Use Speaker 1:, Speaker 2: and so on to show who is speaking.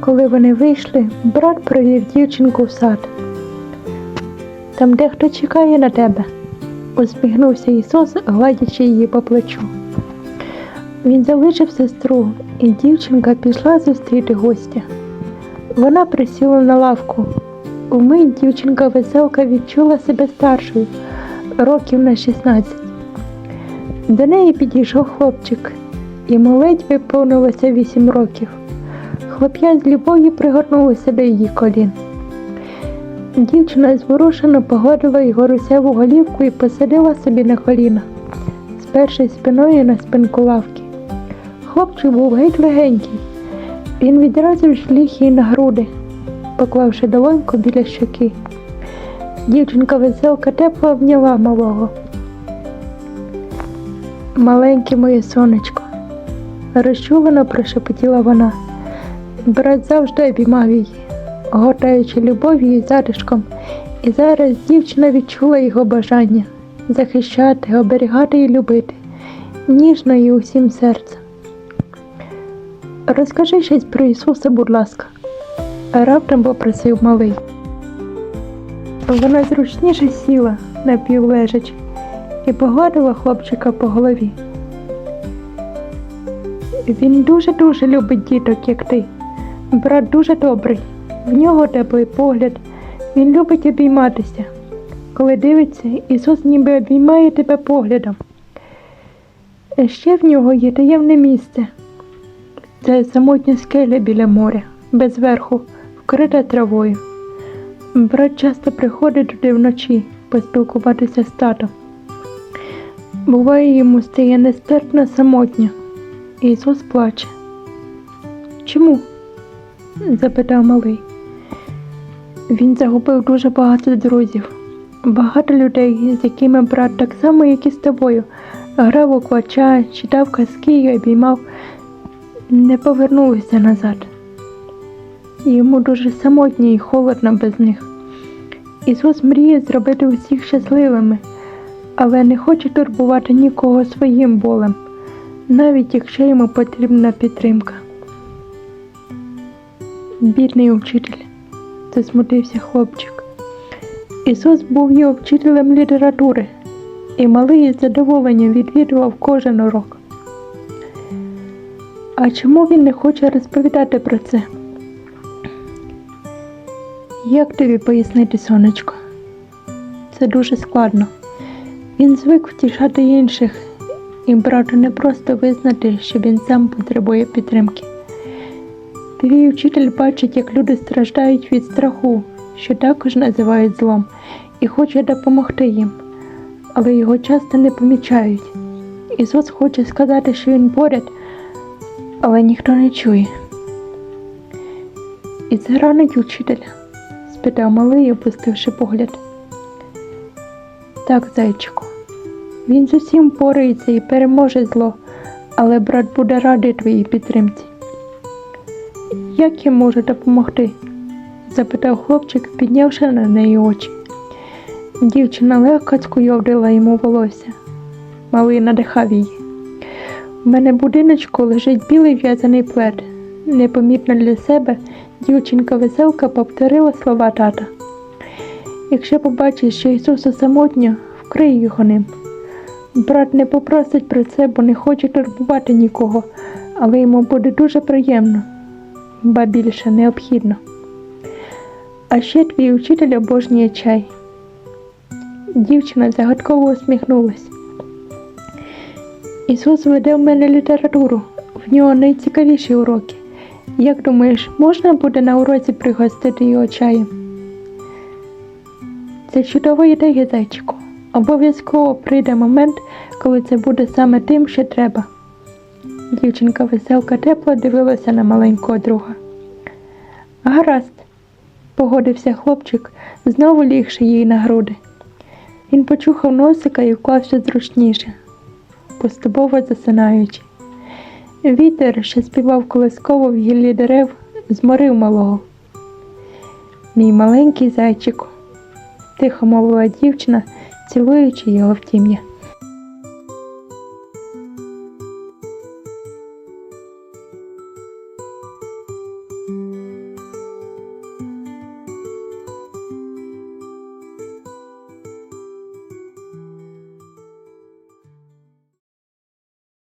Speaker 1: Коли вони вийшли, брат провів дівчинку в сад. Там дехто чекає на тебе, усміхнувся Ісус, гладячи її по плечу. Він залишив сестру, і дівчинка пішла зустріти гостя. Вона присіла на лавку. Умить дівчинка веселка відчула себе старшою, років на 16. До неї підійшов хлопчик, йому ледь виповнилося 8 років. Хлоп'я з любов'ю пригорнулося до її колін. Дівчина зворушено погладила його русяву голівку і посадила собі на коліна, сперши спиною на спинку лавки. Хлопчик був геть легенький. Він відразу ж ліг їй на груди, поклавши долоньку біля щоки. Дівчинка веселка тепло обняла малого. Маленьке моє сонечко, розчулено прошепотіла вона. Брат завжди обіймав її, огортаючи любов'ю і затишком, і зараз дівчина відчула його бажання захищати, оберігати і любити, ніжно і усім серцем. Розкажи щось про Ісуса, будь ласка, раптом попросив малий. Вона зручніше сіла, напівлежачи, і погладила хлопчика по голові. Він дуже-дуже любить діток, як ти. Брат дуже добрий, в нього теплий погляд, він любить обійматися. Коли дивиться, Ісус ніби обіймає тебе поглядом. Ще в нього є таємне місце. Це самотня скеля біля моря, без верху, вкрита травою. Брат часто приходить туди вночі поспілкуватися з татом. Буває, йому стає нестерпно самотньо. Ісус плаче. Чому? Запитав малий. Він загубив дуже багато друзів, багато людей, з якими брат так само, як і з тобою, грав у квача, читав казки і обіймав, не повернулися назад. Йому дуже самотньо і холодно без них. Ісус мріє зробити усіх щасливими, але не хоче турбувати нікого своїм болем, навіть якщо йому потрібна підтримка. Бідний учитель, засмутився хлопчик. Ісус був його вчителем літератури, і малий із задоволенням відвідував кожен урок. А чому він не хоче розповідати про це? Як тобі пояснити, сонечко? Це дуже складно. Він звик втішати інших, і брату не просто визнати, що він сам потребує підтримки. Твій вчитель бачить, як люди страждають від страху, що також називають злом, і хоче допомогти їм, але його часто не помічають. Ісус хоче сказати, що він поряд, але ніхто не чує. І це ранить учителя? спитав малий, опустивши погляд. Так, зайчику, він з усім порається і переможе зло, але брат буде радий твоїй підтримці. Як я можу допомогти? запитав хлопчик, піднявши на неї очі. Дівчина легко скуйовдила йому волосся. Малий надихав її. У мене будиночку лежить білий в'язаний плед. Непомітно для себе дівчинка веселка повторила слова тата. Якщо побачиш, що Ісусу самотньо, вкрий його ним. Брат не попросить про це, бо не хоче турбувати нікого, але йому буде дуже приємно, ба більше необхідно. А ще твій учитель обожнює чай. Дівчина загадково усміхнулась. Ісус веде в мене літературу, в нього найцікавіші уроки. Як думаєш, можна буде на уроці пригостити його чаєм? Це чудова ідея, зайчику. Обов'язково прийде момент, коли це буде саме тим, що треба. Дівчинка веселка тепло дивилася на маленького друга. Гаразд, погодився хлопчик, знову лігши їй на груди. Він почухав носика і вклався зручніше, поступово засинаючи. Вітер, що співав колисково в гіллі дерев, зморив малого. Мій маленький зайчику, тихо мовила дівчина, цілуючи його в тім'я.